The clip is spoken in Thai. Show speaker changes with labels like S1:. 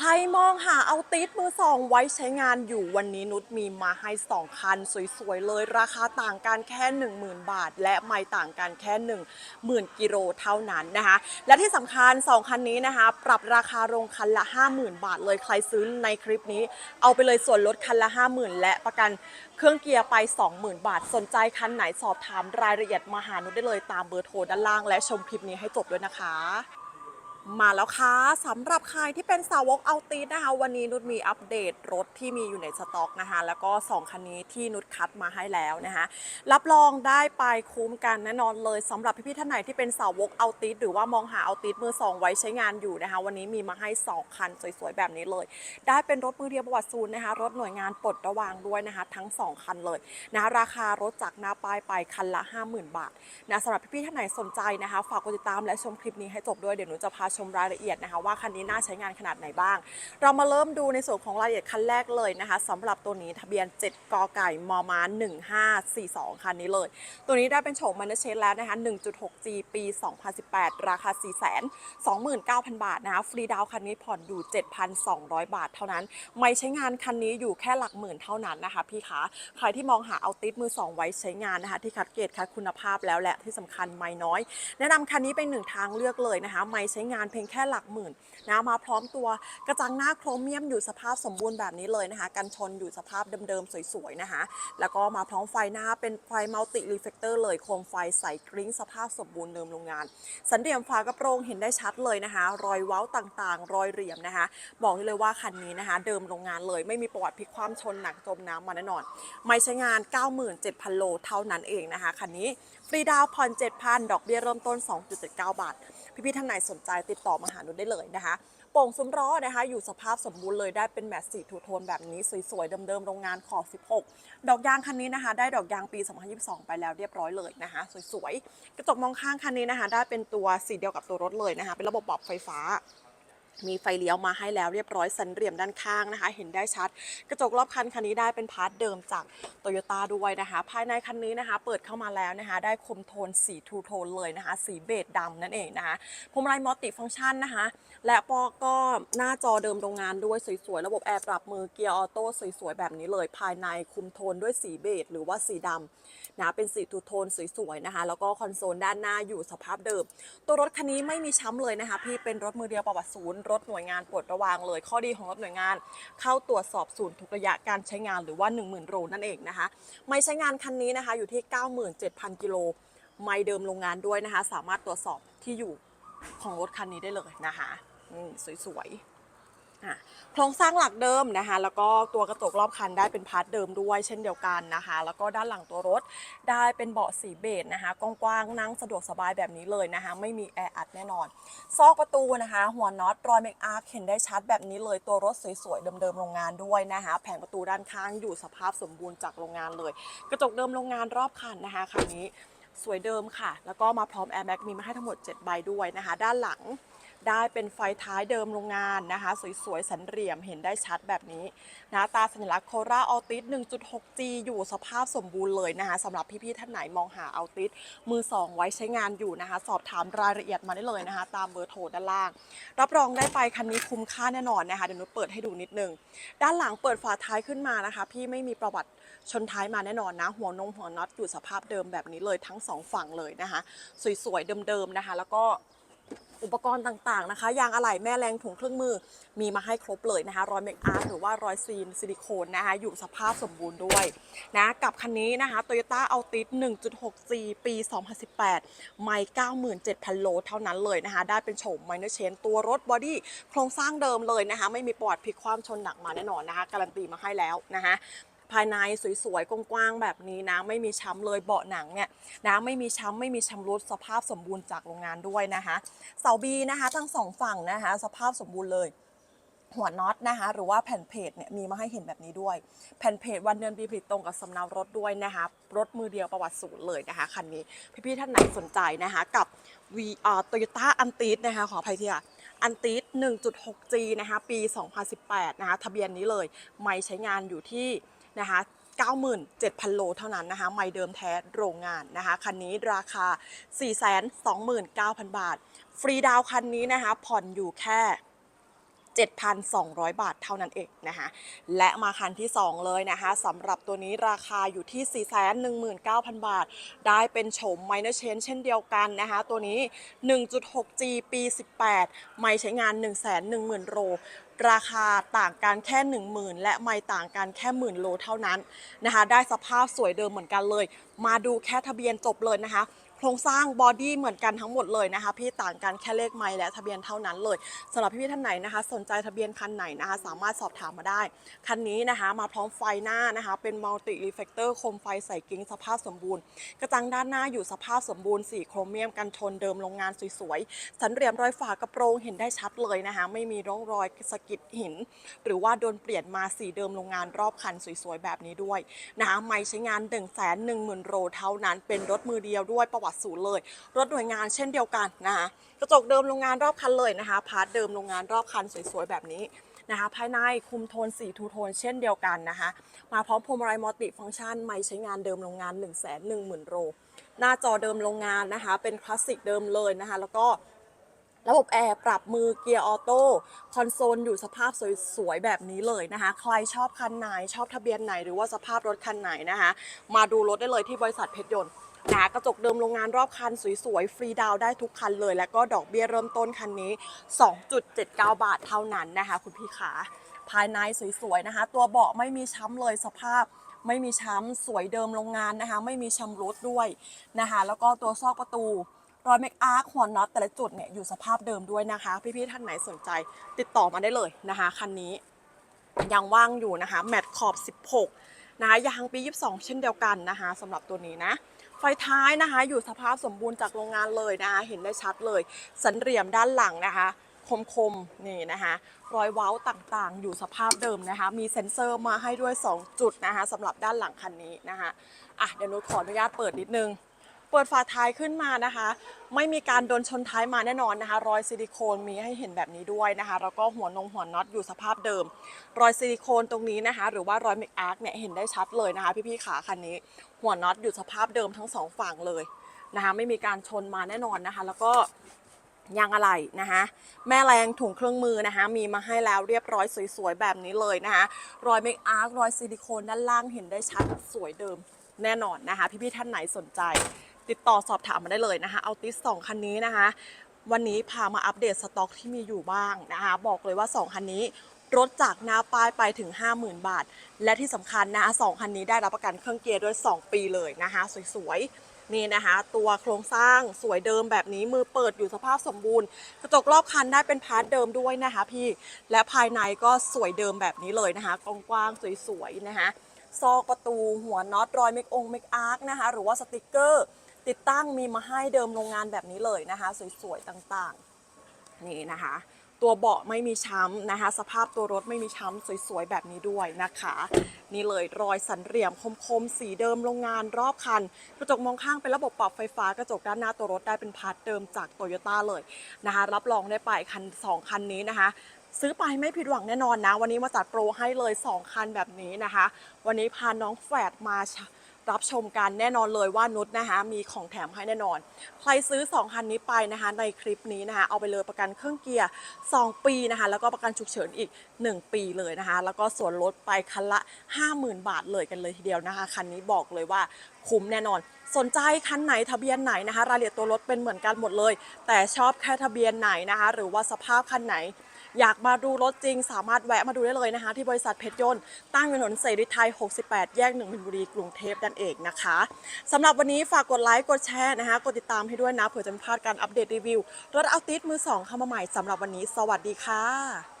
S1: ใครมองหาเอาติดมือสองไว้ใช้งานอยู่วันนี้นุชมีมาให้ 2 คัน สวยๆ เลย ราคาต่างกันแค่ 10,000 บาท และไม่ต่างกันแค่ 10,000 กิโลเท่านั้นนะคะ และที่สำคัญ 2 คันนี้นะคะ ปรับราคาโรงคันละ 50,000 บาทเลยใครซื้อในคลิปนี้ เอาไปเลยส่วนลดคันละ 50,000 และประกันเครื่องเกียร์ไป 20,000 บาท สนใจคันไหนสอบถามรายละเอียดมาหานุชได้เลยตามเบอร์โทรด้านล่าง และชมคลิปนี้ให้จบด้วยนะคะ มาแล้วค่ะสำหรับใครที่เป็นสาวกเอาตีนะคะ วันนี้นุชมีอัปเดตรถที่มีอยู่ในสต็อกนะคะ แล้วก็ 2 คันนี้ที่นุชคัดมาให้แล้วนะคะ รับรองได้ไปคุ้มกันแน่นอนเลยสำหรับพี่ๆท่านไหนที่เป็นสาวกเอาตีหรือว่ามองหาเอาตีมือสองไว้ใช้งานอยู่นะคะ วันนี้มีมาให้ 2 คันสวยๆแบบนี้เลย ได้เป็นรถมือเดียวประวัติศูนย์นะคะ รถหน่วยงานปลดระวางด้วยนะคะ ทั้ง 2 คันเลยนะะราคารถจากหน้าป้ายไปคันละ 50,000 บาทนะสำหรับพี่ๆท่านไหนสนใจนะคะ ฝากกดติดตามและชมคลิปนี้ให้จบด้วยเดี๋ยวหนูจะพาชมรายละเอียดนะคะ ว่าคันนี้น่าใช้งานขนาดไหนบ้าง เรามาเริ่มดูในส่วนของรายละเอียดคันแรกเลยนะคะสำหรับตัวนี้ทะเบียน 7 กไก่มม1542 คันนี้เลย ตัวนี้ได้เป็นโฉมมันเชนแล้วนะคะ 1.6G ปี 2018 ราคา 429,000 บาทนะคะ ฟรีดาวคันนี้ผ่อนอยู่ 7,200 บาทเท่านั้น ไม่ใช้งานคันนี้อยู่แค่หลักหมื่นเท่านั้นนะคะพี่คะใครที่มองหาเอาติดมือสองไว้ใช้งานนะคะ ที่คัดเกรดคัดคุณภาพแล้วแหละที่สำคัญไม่น้อย แนะนำคันนี้เป็นหนึ่งทางเลือกเลยนะคะ ไม่ใช้งานเพียงแค่หลักหมื่นนะมาพร้อมตัวกระจังหน้าโครเมียมอยู่สภาพสมบูรณ์แบบนี้เลยนะคะ กันชนอยู่สภาพเดิมๆสวยๆนะคะ แล้วก็มาพร้อมไฟหน้าเป็นไฟมัลติรีเฟกเตอร์เลยโคมไฟใสกริ้งสภาพสมบูรณ์เดิมโรงงาน สันเหลี่ยมฝากระโปรงเห็นได้ชัดเลยนะคะ รอยเว้าต่างๆ รอยเหลี่ยมนะคะ บอกได้เลยว่าคันนี้นะคะ เดิมโรงงานเลยไม่มีประวัติพลิกความชนหนักจมน้ำมาแน่นอน ไม่ใช้งาน 97,000 โลเท่านั้นเองนะคะคันนี้ฟรีดาวผ่อน7,000 ดอกเบี้ยเริ่มต้น 2.79 บาท พี่ๆท่านไหนสนใจติดต่อมาหานุได้เลยนะคะโป่งซุ้มร้อนะคะ อยู่สภาพสมบูรณ์เลยได้เป็นแมตสีทูโทนแบบนี้สวยๆเดิมๆโรงงานขอบ 16 ดอกยางคันนี้นะคะ ได้ดอกยางปี 2022 ไปแล้วเรียบร้อยเลยนะคะ สวยๆกระจกมองข้างคันนี้นะคะ ได้เป็นตัวสีเดียวกับตัวรถเลยนะคะ เป็นระบบปรับไฟฟ้า มีไฟเลี้ยวมาให้แล้วเรียบร้อยสันเหลี่ยมด้านข้างนะคะ เห็นได้ชัด กระจกรอบคันคันนี้ได้เป็นพาร์ทเดิมจากโตโยต้าด้วยนะคะ ภายในคันนี้นะคะ เปิดเข้ามาแล้วนะคะ ได้คมโทนสีทูโทนเลยนะคะ สีเบจดำนั่นเองนะคะพวงมาลัยมัลติฟังก์ชันนะคะ และปอก็หน้าจอเดิมโรงงานด้วยสวยๆ ระบบแอร์ปรับมือเกียร์ออโต้สวยๆ แบบนี้เลย ภายในคุมโทนด้วยสีเบจหรือว่าสีดำนะเป็นสีทูโทนสวยๆนะคะ แล้วก็คอนโซลด้านหน้าอยู่สภาพเดิม ตัวรถคันนี้ไม่มีช้ำเลยนะคะ พี่เป็นรถมือเดียวประวัติศูนย์รถหน่วยงานปลดระวางเลย ข้อดีของรถหน่วยงาน เข้าตรวจสอบศูนย์ทุกระยะการใช้งานหรือว่า 10,000 โลนั่นเองนะคะ ไม่ใช้งานคันนี้นะคะอยู่ที่ 97,000 กิโล ไม่เดิมโรงงานด้วยนะคะ สามารถตรวจสอบที่อยู่ของรถคันนี้ได้เลยนะคะสวยๆ โครงสร้างหลักเดิมนะคะ แล้วก็ตัวกระจกรอบคันได้เป็นพาร์ทเดิมด้วยเช่นเดียวกันนะคะ แล้วก็ด้านหลังตัวรถได้เป็นเบาะสีเบจนะคะกว้างๆนั่งสะดวกสบายแบบนี้เลยนะคะ ไม่มีแออัดแน่นอน ซอกประตูนะคะ หัวน็อตรอยเมคอาร์เห็นได้ชัดแบบนี้เลยตัวรถสวยๆเดิมๆโรงงานด้วยนะคะ แผงประตูด้านข้างอยู่สภาพสมบูรณ์จากโรงงานเลย กระจกเดิมโรงงานรอบคันนะคะคันนี้สวยเดิมค่ะ แล้วก็มาพร้อมแอร์แม็กมีมาให้ทั้งหมด 7 ใบด้วยนะคะ ด้านหลัง ได้เป็นไฟท้ายเดิมโรงงานนะคะ สวยๆ สันเหลี่ยมเห็นได้ชัดแบบนี้นะตาสัญลักษณ์โคราออติส 1.6G อยู่สภาพสมบูรณ์เลยนะคะสำหรับพี่ๆท่านไหนมองหาออติส มือ 2 ไว้ใช้งานอยู่นะคะ สอบถามรายละเอียดมาได้เลยนะคะ ตามเบอร์โทรด้านล่าง รับรองได้ไปคันนี้คุ้มค่าแน่นอนนะคะเดี๋ยวนุเปิดให้ดูนิดนึง ด้านหลังเปิดฝาท้ายขึ้นมานะคะ พี่ไม่มีประวัติชนท้ายมาแน่นอนนะ หัวนงหัวน็อตอยู่สภาพเดิมแบบนี้เลยทั้งสองฝั่งเลยนะคะ สวยๆเดิมๆนะคะ แล้วก็ อุปกรณ์ต่างๆนะคะ ยางอะไหล่แม่แรงถุงเครื่องมือ มีมาให้ครบเลยนะคะรอยเมคอาร์หรือว่ารอยซีนซิลิโคนนะคะ อยู่สภาพสมบูรณ์ด้วยนะกับคันนี้นะคะ Toyota Altis 1.6G ปี 2018 ไม่ 97,000 โลเท่านั้นเลยนะคะ ได้เป็นโฉมไมเนอร์เชนตัวรถบอดี้โครงสร้างเดิมเลยนะคะ ไม่มีปอดพลิกความชนหนักมาแน่นอนนะคะ การันตีมาให้แล้วนะคะ ภายในสวยๆกว้างๆแบบนี้นะไม่มีช้ำเลยเบาะหนังเนี่ยนะไม่มีช้ำไม่มีชำรุดสภาพสมบูรณ์จากโรงงานด้วยนะคะเสาบีนะคะทั้งสองฝั่งนะคะสภาพสมบูรณ์เลยหัวน็อตนะคะหรือว่าแผ่นเพจเนี่ยมีมาให้เห็นแบบนี้ด้วย แผ่นเพจวันเดือนปีผลิตตรงกับสำเนารถด้วยนะคะรถมือเดียวประวัติศูนย์เลยนะคะคันนี้พี่ๆท่านไหนสนใจนะคะกับ V อ่าโตโยต้าอันติสนะคะขออภัยทีค่ะอันติส 1.6G นะคะปี 2018 นะคะทะเบียนนี้เลย ไม่ใช้งานอยู่ที่ นะคะ97,000 โลเท่านั้นนะคะไม่เดิมแท้โรงงานนะคะ คันนี้ราคา 429,000 บาท ฟรีดาวคันนี้นะคะ ผ่อนอยู่แค่ 7,200 บาทเท่านั้นเองนะคะและมาคันที่ 2 เลยนะคะสำหรับตัวนี้ราคาอยู่ที่ 419,000 บาท ได้เป็นโฉม minor change เช่นเดียวกันนะคะตัวนี้ 1.6G ปี 18 ไม่ใช้งาน 110,000โลราคาต่างกันแค่ 10,000 และไม่ต่างกันแค่หมื่นโลเท่านั้นนะคะ ได้สภาพสวยเดิมเหมือนกันเลย มาดูแค่ทะเบียนจบเลยนะคะ โครงสร้างบอดี้เหมือนกันทั้งหมดเลยนะคะ พี่ต่างกันแค่เลขไมล์และทะเบียนเท่านั้นเลยสำหรับพี่ๆท่านไหนนะคะ สนใจทะเบียนคันไหนนะคะ สามารถสอบถามมาได้ คันนี้นะคะ มาพร้อมไฟหน้านะคะ เป็นมัลติรีเฟกเตอร์โคมไฟใส่กิ้งสภาพสมบูรณ์ กระจังด้านหน้าอยู่สภาพสมบูรณ์สีโครเมียมกันชนเดิมโรงงานสวยๆ สันเหลี่ยมรอยฝากระโปรงเห็นได้ชัดเลยนะคะ ไม่มีร่องรอยสะกิดหิน หรือว่าโดนเปลี่ยนมาสีเดิมโรงงานรอบคันสวยๆแบบนี้ด้วยนะคะไม่ใช้งาน1 1 0 0 0 0โลเท่านั้นเป็นรถมือเดียวด้วยประวัติศูนย์เลย รถหน่วยงานเช่นเดียวกันนะคะกระจกเดิมโรงงานรอบคันเลยนะคะ พาร์ทเดิมโรงงานรอบคันสวยๆแบบนี้นะคะภายในคุมโทนสีทูโทนเช่นเดียวกันนะคะมาพร้อมพวงมาลัยมัลติฟังก์ชันไม่ใช้งานเดิมโรงงาน 1 1 0 0 0 0โลหน้าจอเดิมโรงงานนะคะ เป็นคลาสสิกเดิมเลยนะคะ แล้วก็ระบบแอร์ปรับมือเกียร์ออโต้คอนโซลอยู่สภาพสวยๆแบบนี้เลยนะคะ ใครชอบคันไหน ชอบทะเบียนไหน หรือว่าสภาพรถคันไหนนะคะ มาดูรถได้เลยที่บริษัทเพชรยนต์ นะกระจกเดิมโรงงานรอบคันสวยๆ ฟรีดาวได้ทุกคันเลย แล้วก็ดอกเบี้ยเริ่มต้นคันนี้ 2.79 บาทเท่านั้นนะคะ คุณพี่ขาภายในสวยๆนะคะ ตัวเบาะไม่มีช้ำเลยสภาพไม่มีช้ำสวยเดิมโรงงานนะคะ ไม่มีชำรุดด้วยนะคะ แล้วก็ตัวซอกประตูรอยเมคอาร์คหัวน็อตแต่ละจุดเนี่ยอยู่สภาพเดิมด้วยนะคะ พี่ๆท่านไหนสนใจ ติดต่อมาได้เลยนะคะคันนี้ยังว่างอยู่นะคะ แมตต์ขอบ 16 นะคะยางปี 22 เช่นเดียวกันนะคะสำหรับตัวนี้นะ ไฟท้ายนะคะ อยู่สภาพสมบูรณ์จากโรงงานเลยนะคะเห็นได้ชัดเลย สันเหลี่ยมด้านหลังนะคะคมๆนี่นะคะ รอยเว้าต่างๆ อยู่สภาพเดิมนะคะ มีเซ็นเซอร์มาให้ด้วย 2 จุดนะคะสำหรับด้านหลังคันนี้นะคะอะเดี๋ยวนุชขออนุญาตเปิดนิดนึง ปิดฝาท้ายขึ้นมานะคะ ไม่มีการโดนชนท้ายมาแน่นอนนะคะ รอยซิลิโคนมีให้เห็นแบบนี้ด้วยนะคะ แล้วก็หัวนงหัวน็อตอยู่สภาพเดิม รอยซิลิโคนตรงนี้นะคะ หรือว่ารอยเมคอาร์คเนี่ยเห็นได้ชัดเลยนะคะ พี่ๆขาคันนี้ หัวน็อตอยู่สภาพเดิมทั้งสองฝั่งเลยนะคะ ไม่มีการชนมาแน่นอนนะคะ แล้วก็ยางอะไหล่นะคะแม่แรงถุงเครื่องมือนะคะมีมาให้แล้วเรียบร้อยสวยๆแบบนี้เลยนะคะรอยเมคอาร์ครอยซิลิโคนด้านล่างเห็นได้ชัดสวยเดิมแน่นอนนะคะ พี่ๆท่านไหนสนใจ ติดต่อสอบถามมาได้เลยนะคะเอาติสสองคันนี้นะคะ วันนี้พามาอัปเดตสต็อกที่มีอยู่บ้างนะคะ บอกเลยว่า 2 คันนี้ลดจากหน้าป้ายไปถึง 50,000 บาท และที่สำคัญนะคะสองคันนี้ได้รับประกันเครื่องเกียร์ด้วย 2 ปีเลยนะคะ สวยๆ นี่นะคะ ตัวโครงสร้างสวยเดิมแบบนี้มือเปิดอยู่สภาพสมบูรณ์ กระจกรอบคันได้เป็นพาร์ทเดิมด้วยนะคะพี่และภายในก็สวยเดิมแบบนี้เลยนะคะกว้างๆสวยๆนะคะ ซอกประตูหัวน็อตรอยเมกองเมกอาร์คนะคะ หรือว่าสติกเกอร์ ติดตั้งมีมาให้เดิมโรงงานแบบนี้เลยนะคะ สวยๆ ต่างๆ นี่นะคะ ตัวเบาะไม่มีช้ำนะคะ สภาพตัวรถไม่มีช้ำสวยๆ แบบนี้ด้วยนะคะ นี่เลยรอยสันเหลี่ยมคมๆ สีเดิมโรงงานรอบคัน กระจกมองข้างเป็นระบบปรับไฟฟ้ากระจกด้านหน้าตัวรถได้เป็นพาร์ทเดิมจากโตโยต้าเลยนะคะ รับรองได้ไปคัน 2 คันนี้นะคะ ซื้อไปไม่ผิดหวังแน่นอนนะ วันนี้มาจัดโปรให้เลย 2 คันแบบนี้นะคะ วันนี้พาน้องแฝดมารับชมกันแน่นอนเลยว่านุชนะคะมีของแถมให้แน่นอน ใครซื้อ 2 คันนี้ไปนะคะในคลิปนี้นะคะเอาไปเลยประกันเครื่องเกียร์ 2 ปีนะคะแล้วก็ประกันฉุกเฉินอีก 1 ปีเลยนะคะแล้วก็ส่วนลดไปคันละ 50,000 บาทเลยกันเลยทีเดียวนะคะ คันนี้บอกเลยว่าคุ้มแน่นอน สนใจคันไหนทะเบียนไหนนะคะ รายละเอียดตัวรถเป็นเหมือนกันหมดเลย แต่ชอบแค่ทะเบียนไหนนะคะ หรือว่าสภาพคันไหน อยากมาดูรถจริง สามารถแวะมาดูได้เลยนะคะ ที่บริษัทเพชรยนต์ตั้งอยู่ถนนเสรีไทย 68 แยกหนึ่งมินบุรีกรุงเทพนั่นเองนะคะสำหรับวันนี้ฝากกดไลค์กดแชร์นะคะกดติดตามให้ด้วยนะเผื่อจะไม่พลาดการอัปเดตรีวิวรถเอาติสมือสองเข้ามาใหม่สำหรับวันนี้ สวัสดีค่ะ